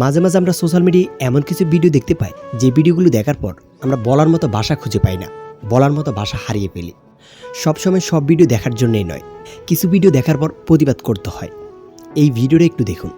মাঝে মাঝে আমরা সোশ্যাল মিডিয়ায় এমন কিছু ভিডিও দেখতে পাই, যে ভিডিওগুলো দেখার পর আমরা বলার মতো ভাষা খুঁজে পাই না, বলার মতো ভাষা হারিয়ে ফেলি। সবসময় সব ভিডিও দেখার জন্যই নয়, কিছু ভিডিও দেখার পর প্রতিবাদ করতে হয়। এই ভিডিওটা একটু দেখুন।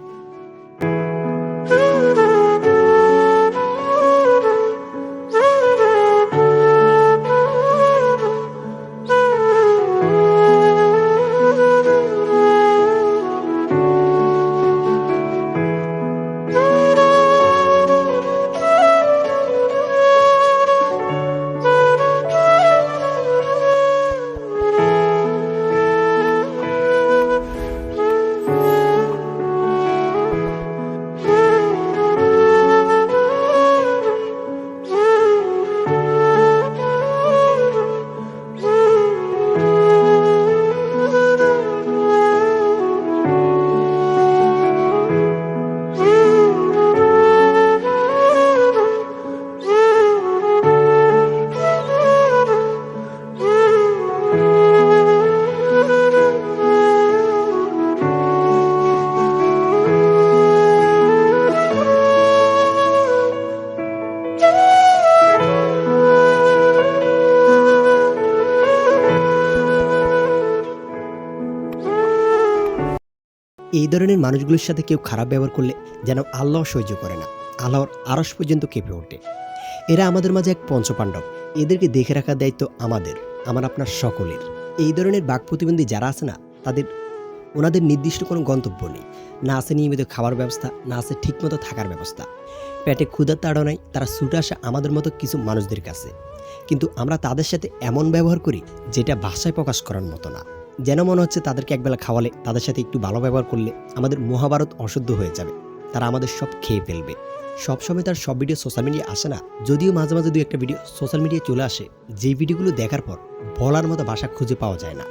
এই ধরনের মানুষগুলোর সাথে কেউ খারাপ ব্যবহার করলে যেন আল্লাহ সহ্য করে না, আল্লাহর আরস পর্যন্ত কেঁপে ওঠে। এরা আমাদের মাঝে এক পঞ্চপাণ্ডব। এদেরকে দেখে রাখার দায়িত্ব আমাদের, আমার আপনার সকলের। এই ধরনের বাক প্রতিবন্ধী যারা আছে না, তাদের, ওনাদের নির্দিষ্ট কোনো গন্তব্য নেই। না আছে নিয়মিত খাবার ব্যবস্থা, না আছে ঠিকমতো থাকার ব্যবস্থা। পেটে ক্ষুধার তাড়নায় তারা ছুটে আসে আমাদের মতো কিছু মানুষদের কাছে। কিন্তু আমরা তাদের সাথে এমন ব্যবহার করি, যেটা ভাষায় প্রকাশ করার মতো না। যেন মনে হচ্ছে তাদেরকে একবেলা খাওয়ালে, তাদের সাথে একটু ভালো ব্যবহার করলে আমাদের মহাভারত অশুদ্ধ হয়ে যাবে। তারা আমাদের সব খেয়ে ফেলবে। সবসময় তার সব ভিডিও সোশ্যাল মিডিয়া আসে না। যদিও মাঝে মাঝে দু একটা ভিডিও সোশ্যাল মিডিয়ায় চলে আসে যে ভিডিওগুলো দেখার পর বলার মতো ভাষা খুঁজে পাওয়া যায় না।